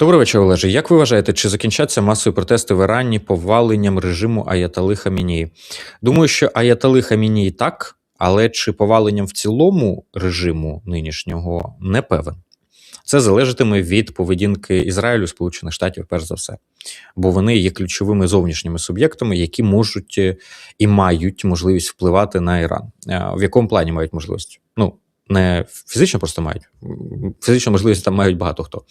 Добрий вечір, Олеже. Як ви вважаєте, чи закінчаться масові протести в Ірані поваленням режиму Аятали Хамінії? Думаю, що Аятали Хамінії так, але чи поваленням в цілому режиму нинішнього не певен. Це залежатиме від поведінки Ізраїлю, Сполучених Штатів, перш за все, бо вони є ключовими зовнішніми суб'єктами, які можуть е, і мають можливість впливати на Іран. Е, В якому плані мають можливість? Ну не фізично просто мають фізичну можливість там мають багато хто.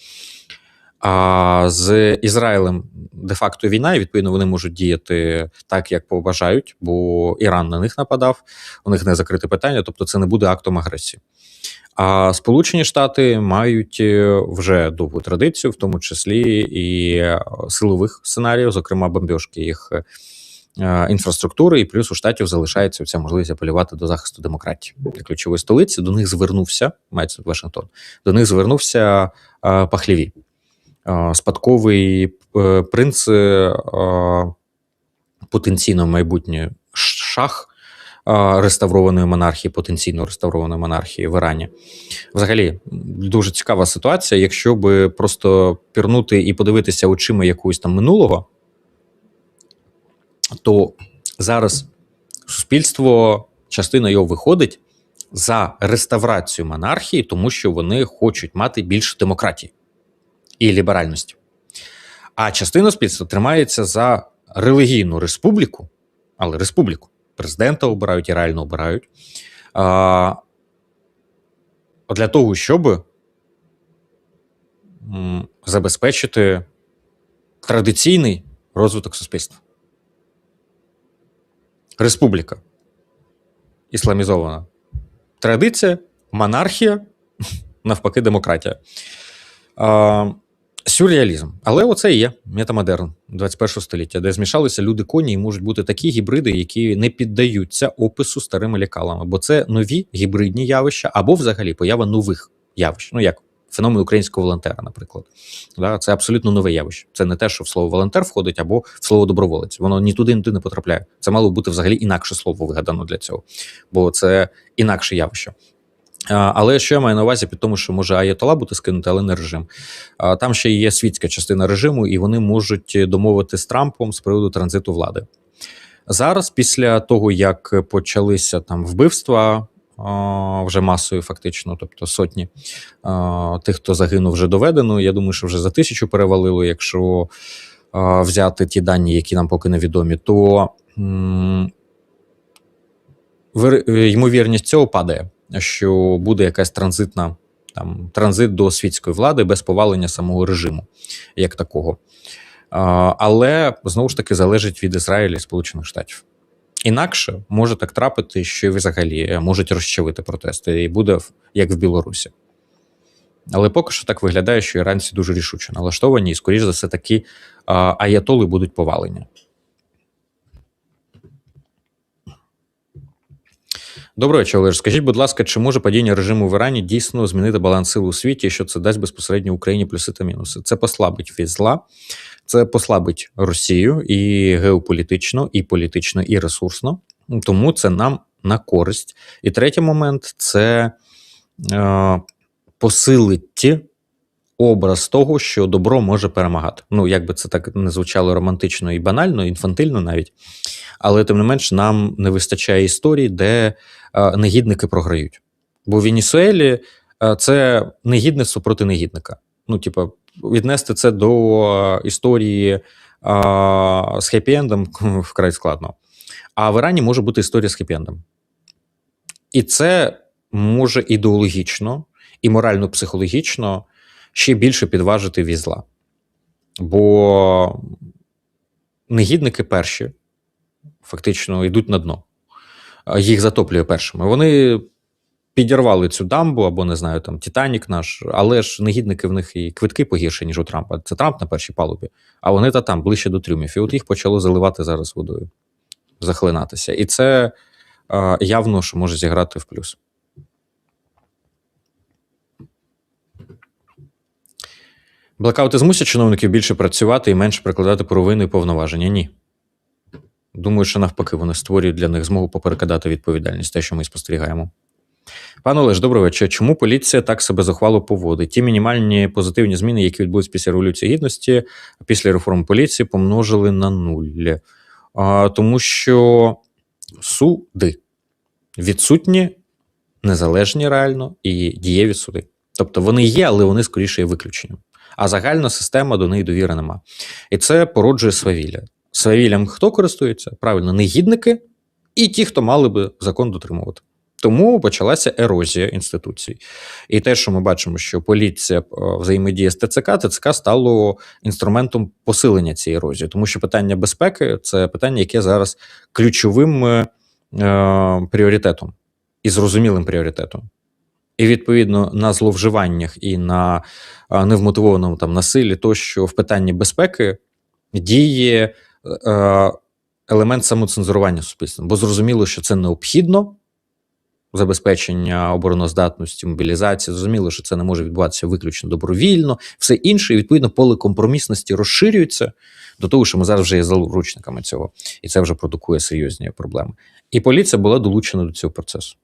А з Ізраїлем де-факто війна, і відповідно вони можуть діяти так, як побажають, бо Іран на них нападав, у них не закрите питання, тобто це не буде актом агресії. А Сполучені Штати мають е, вже довгу традицію, в тому числі і е, силових сценаріїв, зокрема бомбіжки їх е, інфраструктури, і плюс у штатів залишається ця можливість апелювати до захисту демократії ключової столиці. До них звернувся мається Вашингтон. До них звернувся Пахліві спадковий е, принц е, потенційно майбутнє шах реставрованої монархії, потенційно реставрованої монархії в Ірані. Взагалі, дуже цікава ситуація. Якщо би просто пірнути і подивитися очима якогось там минулого, то зараз суспільство, частина його виходить за реставрацію монархії, тому що вони хочуть мати більше демократії і ліберальності. А частина суспільства тримається за релігійну республіку, але республіку. Президента обирають і реально обирають. А, Для того, щоб забезпечити традиційний розвиток суспільства. Республіка ісламізована. Традиція, монархія, навпаки, демократія. А, Сюрреалізм. Але оце і є метамодерн 21 століття, де змішалися люди коні і можуть бути такі гібриди, які не піддаються опису старими лікалами, бо це нові гібридні явища або взагалі поява нових явищ. Ну як феномен українського волонтера, наприклад. Да, Це абсолютно нове явище. Це не те, що в слово волонтер входить, або в слово доброволець. Воно ні туди, ні туди не потрапляє. Це мало бути взагалі інакше слово вигадано для цього, бо це інакше явище. Але що я маю на увазі під тому, що може Аятола бути скинути, але не режим. Там ще є світська частина режиму, і вони можуть домовити з Трампом з приводу транзиту влади. Зараз, після того, як почалися там вбивства, вже масою, фактично, тобто сотні тих, хто загинув, вже доведено. Я думаю, що вже за тисячу перевалило, якщо взяти ті дані, які нам поки невідомі, то ймовірність цього падає що буде якась транзитна там транзит до світської влади без повалення самого режиму, як такого. Але знову ж таки залежить від Ізраїля і Сполучених Штатів. Інакше може так трапити, що взагалі е, можуть розчавити протести, і буде як в Білорусі. Але поки що так виглядає, що іранці дуже рішуче налаштовані, і, скоріш за все, такі аятоли будуть повалені. Доброго вечора, Олеж. Скажіть, будь ласка, чи може падіння режиму в Ірані дійсно змінити баланс сил у світі, що це дасть безпосередньо Україні плюси та мінуси? Це послабить фізла, зла, це послабить Росію і геополітично, і політично, і ресурсно. Тому це нам на користь. І третій момент це е, посилить образ того, що добро може перемагати. Ну, як би це так не звучало романтично і банально, інфантильно навіть. Але тим не менш, нам не вистачає історій, де е, негідники програють. Бо в Венесуелі е, це негідництво проти негідника. Ну, типу, віднести це до е, історії а, з хеппі-ендом вкрай складно. А в Ірані може бути історія з хеппі-ендом. І це може ідеологічно і морально-психологічно ще більше підважити візла. Бо негідники перші фактично йдуть на дно, їх затоплює першими. Вони підірвали цю дамбу або не знаю, там Титанік наш, але ж негідники в них і квитки погірші, ніж у Трампа. Це Трамп на першій палубі, а вони та там ближче до трюмів. І от їх почало заливати зараз водою, захлинатися. І це явно що може зіграти в плюс. Блекаути змусять чиновників більше працювати і менше прикладати провини і повноваження? Ні. Думаю, що навпаки, вони створюють для них змогу поперекидати відповідальність, те, що ми спостерігаємо. Пане Олеж, добрий вечір. Чому поліція так себе захвало поводить? Ті мінімальні позитивні зміни, які відбулись після революції гідності, після реформи поліції, помножили на нуль. А, тому що суди відсутні, незалежні реально і дієві суди. Тобто вони є, але вони скоріше є виключенням. А загальна система до неї довіри нема. І це породжує свавілля. Свавіллям хто користується? Правильно, негідники і ті, хто мали би закон дотримувати. Тому почалася ерозія інституцій. І те, що ми бачимо, що поліція е, взаємодіє з ТЦК, ТЦК стало інструментом посилення цієї ерозії, тому що питання безпеки це питання, яке зараз ключовим е, е, пріоритетом і зрозумілим пріоритетом. І відповідно на зловживаннях і на е, невмотивованому там насиллі, то що в питанні безпеки діє е, елемент самоцензурування суспільства, бо зрозуміло, що це необхідно забезпечення обороноздатності, мобілізації. Зрозуміло, що це не може відбуватися виключно добровільно, все інше, і відповідно, поле компромісності розширюється до того, що ми зараз вже є заручниками цього, і це вже продукує серйозні проблеми. І поліція була долучена до цього процесу.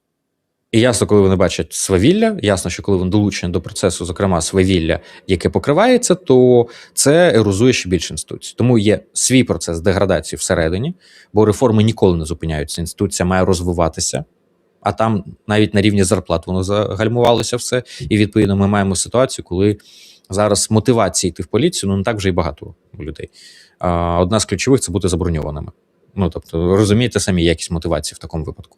І ясно, коли вони бачать свавілля, ясно, що коли вони долучені до процесу, зокрема свавілля, яке покривається, то це ерозує ще більше інституцій. Тому є свій процес деградації всередині, бо реформи ніколи не зупиняються. Інституція має розвиватися а там навіть на рівні зарплат воно загальмувалося все. І відповідно ми маємо ситуацію, коли зараз мотивації йти в поліцію ну не так вже й багато у людей. Одна з ключових це бути заброньованими. Ну тобто, розумієте самі якість мотивації в такому випадку.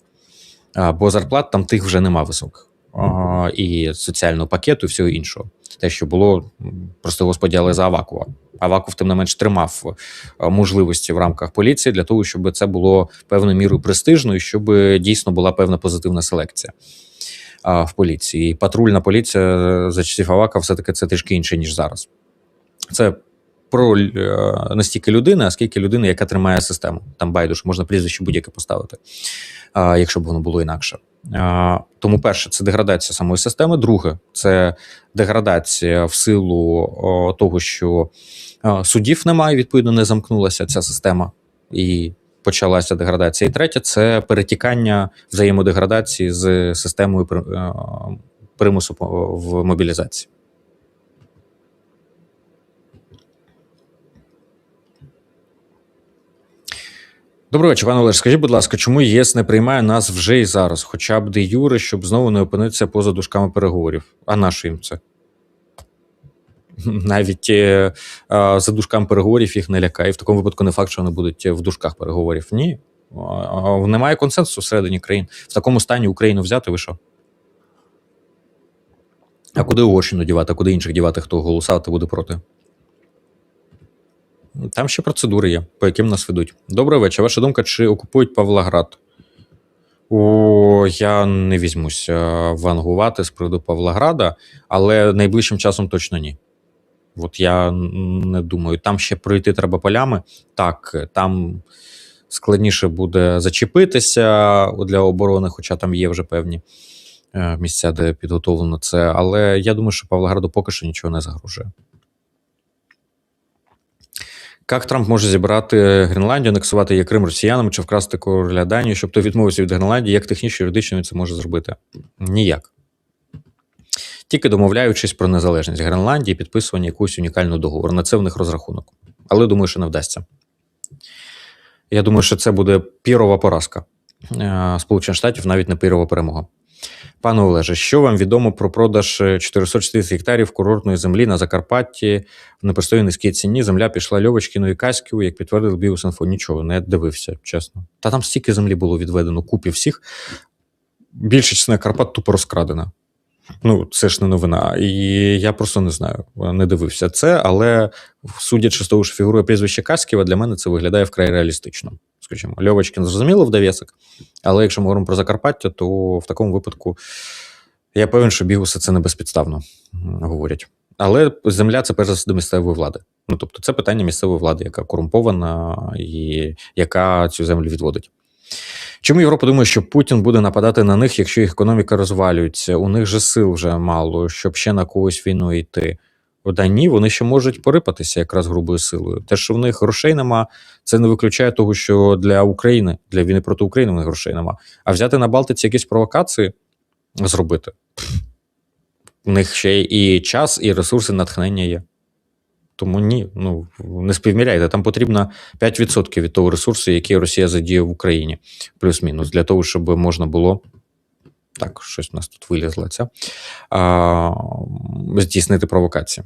Бо зарплат там тих вже нема високих. І соціального пакету, і всього іншого. Те, що було, просто господі, але за Авакова. Аваков, тим не менш, тримав е, можливості в рамках поліції для того, щоб це було певною мірою престижно і щоб дійсно була певна позитивна селекція в поліції. І Патрульна поліція е, за часів Авака все-таки це трішки інше, ніж зараз. Це про е, настільки людини, а скільки людини, яка тримає систему. Там байдуже, можна прізвище будь-яке поставити, якщо б воно було інакше. Тому, перше, це деградація самої системи. Друге, це деградація в силу того, що судів немає, відповідно, не замкнулася ця система і почалася деградація. І третє це перетікання взаємодеградації з системою примусу в мобілізації. Доброго вечора, пане Олеж. Скажіть, будь ласка, чому ЄС не приймає нас вже і зараз, хоча б де Юре, щоб знову не опинитися поза дужками переговорів? А нащо їм це? Навіть е, е, за дужками переговорів їх не лякає. В такому випадку не факт, що вони будуть в дужках переговорів. Ні. Немає консенсусу всередині країн. В такому стані Україну взяти ви що? А куди Угорщину дівати, а куди інших дівати, хто голосувати буде проти? Там ще процедури є, по яким нас ведуть. Добрий вечір. Ваша думка, чи окупують Павлоград? О, я не візьмуся вангувати з приводу Павлограда, але найближчим часом точно ні. От я не думаю, там ще пройти треба полями. Так, там складніше буде зачепитися для оборони, хоча там є вже певні е, місця, де підготовлено це. Але я думаю, що Павлограду поки що нічого не загрожує. Як Трамп може зібрати Гренландію, анексувати її Крим росіянам чи вкрасти короля Данії, щоб той відмовився від Гренландії, як технічно юридично він це може зробити? Ніяк. Тільки домовляючись про незалежність Гренландії, підписування якогось унікального договору. На це в них розрахунок. Але думаю, що не вдасться. Я думаю, що це буде пірова поразка е, Сполучених Штатів, навіть не пірова перемога. Пане Олеже, що вам відомо про продаж 440 гектарів курортної землі на Закарпатті в непристойній низькій ціні? Земля пішла Льовочкіну і Каськіву, як підтвердив Біосинфо. Нічого, не дивився, чесно. Та там стільки землі було відведено, купі всіх. Більша частина Карпат тупо розкрадена. Ну, це ж не новина. І я просто не знаю, не дивився це, але судячи з того, що фігурує прізвище Каськіва, для мене це виглядає вкрай реалістично скажімо, Льовочкін зрозуміло в дов'язок, але якщо ми говоримо про Закарпаття, то в такому випадку я певен, що бігуси це не безпідставно говорять. Але земля це перш за все до місцевої влади. Ну тобто, це питання місцевої влади, яка корумпована і яка цю землю відводить. Чому Європа думає, що Путін буде нападати на них, якщо їх економіка розвалюється? У них же сил вже мало, щоб ще на когось війну йти. Да ні, вони ще можуть порипатися якраз грубою силою. Те, що в них грошей нема, це не виключає того, що для України, для війни проти України в них грошей нема. А взяти на Балтиці якісь провокації зробити. У них ще і час, і ресурси натхнення є. Тому ні, ну не співміряйте. Там потрібно 5% від того ресурсу, який Росія задіє в Україні, плюс-мінус, для того, щоб можна було. Так, щось у нас тут вилізло ця. А, здійснити провокацію.